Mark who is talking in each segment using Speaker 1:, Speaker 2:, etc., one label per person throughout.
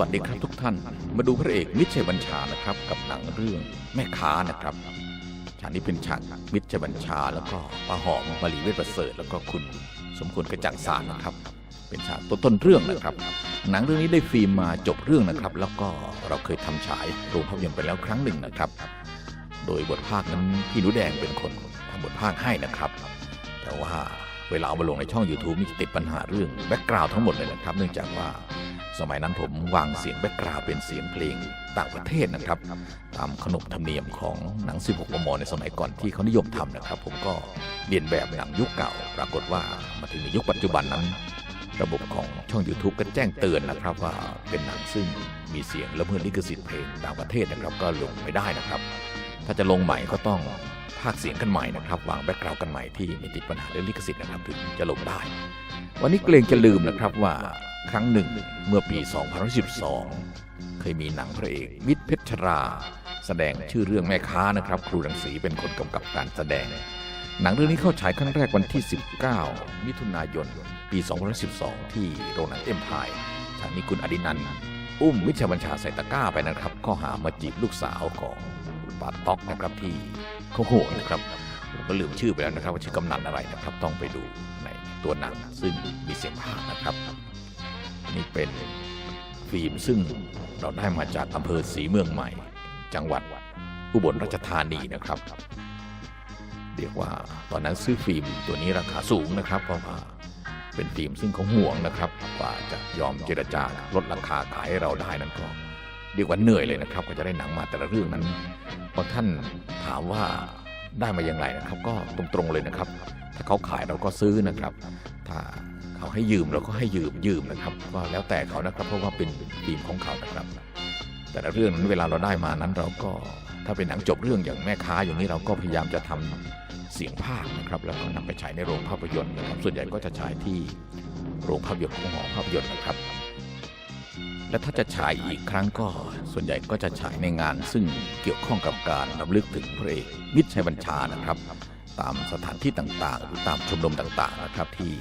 Speaker 1: วัสดีครับทุกท่าน มาดูพระเอกมิตรชัยบัญชานะครับ กับหนังเรื่องแม่ค้านะครับฉากนี้เป็นฉากมิตรชัยบัญชาแล้วก็ป้าหอมมารีเวทประเสริฐแล้วก็คุณสมควรกระจ่างสารนะครับ เป็นฉากต้นต้นเรื่องนะครับ หนังเรื่องนี้ได้ฟิล์มมาจบเรื่องนะครับ แล้วก็เราเคยทำฉายโรงภาพยนตร์ไปแล้วครั้งหนึ่งนะครับ โดยบทภาคนั้นพี่นูแดงเป็นคนทำบทภาคให้นะครับ แต่ว่าเวลาเอามาลงในช่อง YouTube นี่จะติดปัญหาเรื่องแบ็กกราวด์ทั้งหมดเลยนะครับ เนื่องจากว่า สมัยนั้นผมวางเสียงแบ็กกราวเป็นเสียงเพลงต่างประเทศนะครับ ตามขนบธรรมเนียมของหนัง 16 มม ในสมัยก่อนที่เขานิยมทำนะครับ ผมก็เรียนแบบหนังยุคเก่า ปรากฏว่ามาถึงในยุคปัจจุบันนั้น ระบบของช่อง YouTube ก็แจ้งเตือนนะครับว่าเป็นหนังซึ่งมีเสียงละเมิดลิขสิทธิ์เพลงต่างประเทศนะครับก็ลงไม่ได้นะครับ ถ้าจะลงใหม่ก็ต้องพากเสียงกันใหม่นะครับวางแบ็กกราวกันใหม่ที่ไม่ติดปัญหาเรื่องลิขสิทธิ์นะครับถึงจะลงได้ วันนี้เกรงจะลืมนะครับว่า ครั้งหนึ่งเมื่อปี 2012 เคยมีหนังพระเอกวิทย์เพชรรา แสดงชื่อเรื่องแม่ค้านะครับ ครูรังสีเป็นคนกำกับการแสดง หนังเรื่องนี้เข้าฉายครั้งแรกวันที่ 19 มิถุนายน ปี 2012 ที่โรงหนังเอ็มพายทางนี้คุณอดินันท์อุ้มวิชาบัญชาใส่ตะกร้าไปนะครับ ข้อหามาจีบลูกสาวของปาต๊อกนะครับที่เขาโหดนะครับผมก็ลืมชื่อไปแล้วนะครับว่าชื่อกำนันอะไรนะครับ ต้องไปดูในตัวหนังซึ่งมีเสียงภาคนะครับ นี่เป็นฟิล์มซึ่งเราได้มาจากอำเภอศรีเมืองใหม่ จังหวัดอุบลราชธานีนะครับ เรียกว่าตอนนั้นซื้อฟิล์มตัวนี้ราคาสูงนะครับ เพราะว่าเป็นฟิล์มซึ่งเขาห่วงนะครับกว่าจะยอมเจรจาลดราคาขายให้เราได้นั้นก็เรียกว่าเหนื่อยเลยนะครับ ก็จะได้หนังมาแต่ละเรื่องนั้นบางท่านถามว่า ได้มาอย่างไรนะครับก็ตรงๆเลยนะครับ ถ้าเขาขายเราก็ซื้อนะครับ ถ้าเขาให้ยืมเราก็ให้ยืมยืมนะครับก็แล้วแต่เขานะครับ เพราะว่าเป็นฟิล์มของเขานะครับ แต่ละเรื่องนั้นเวลาเราได้มานั้นเราก็ถ้าเป็นหนังจบเรื่องอย่างแม่ค้าอย่างนี้เราก็พยายามจะทำเสียงภาคนะครับแล้วก็นำไปฉายในโรงภาพยนตร์นะครับ ส่วนใหญ่ก็จะฉายที่โรงภาพยนตร์ของหอภาพยนตร์นะครับ และถ้าจะฉายอีกครั้งก็ ส่วนใหญ่ก็จะฉายในงานซึ่งเกี่ยวข้องกับการรำลึกถึงพระเอกมิตรชัยบัญชานะครับ ตามสถานที่ต่างๆ หรือตามชมรมต่างๆนะครับที่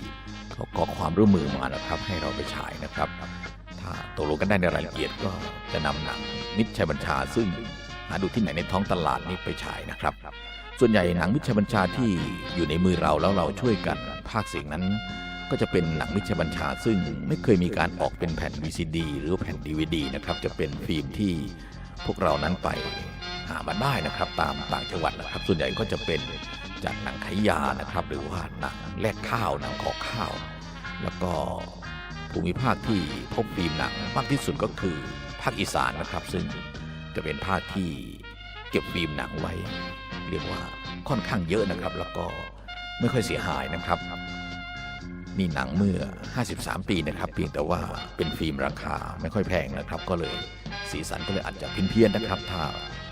Speaker 1: เขาขอความร่วมมือมานะครับ ให้เราไปฉายนะครับ ถ้าตกลงกันได้ในรายละเอียดก็จะนำหนังมิตรชัยบัญชา ซึ่งหาดูที่ไหนในท้องตลาดนี้ไปฉายนะครับ ส่วนใหญ่หนังมิตรชัยบัญชาที่อยู่ในมือเราแล้วเราช่วยกันภาคเสียงนั้น ก็จะเป็นหนังมิชบัญชา ซึ่งไม่เคยมีการออกเป็นแผ่น VCD หรือแผ่น DVD นะครับ จะเป็นฟิล์มที่พวกเรานั้นไปหามาได้นะครับ ตามต่างจังหวัดนะครับ ส่วนใหญ่ก็จะเป็นจากหนังขายยานะครับ หรือว่าหนังแลกข้าวหนังขอข้าว แล้วก็ภูมิภาคที่พบฟิล์มหนังมากที่สุดก็คือภาคอีสานนะครับ ซึ่งจะเป็นภาคที่เก็บฟิล์มหนังไว้ เรียกว่าค่อนข้างเยอะนะครับ แล้วก็ไม่ค่อยเสียหายนะครับ นี่หนังเมื่อ 53 ปีนะครับ เพียงแต่ว่าเป็นฟิล์มราคาไม่ค่อยแพงนะครับ ก็เลยสีสันก็เลยอาจจะเพี้ยนๆนะครับ ถ้า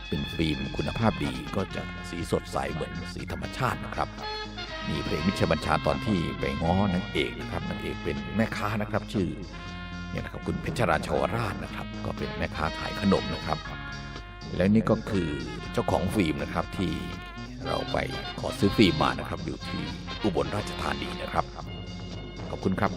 Speaker 1: เป็นฟิล์มคุณภาพดีก็จะสีสดใสเหมือนสีธรรมชาตินะครับมีเพลงมิชบัญชาตอนที่ไปง้อนางเอกนะครับนางเอกเป็นแม่ค้านะครับ ชื่อเนี่ยนะครับคุณเพชรราชวราชนะครับ ก็เป็นแม่ค้าขายขนมนะครับ และนี่ก็คือเจ้าของฟิล์มนะครับที่เราไปขอซื้อฟิล์มมานะครับอยู่ที่อุบลราชธานีนะครับ ขอบคุณครับ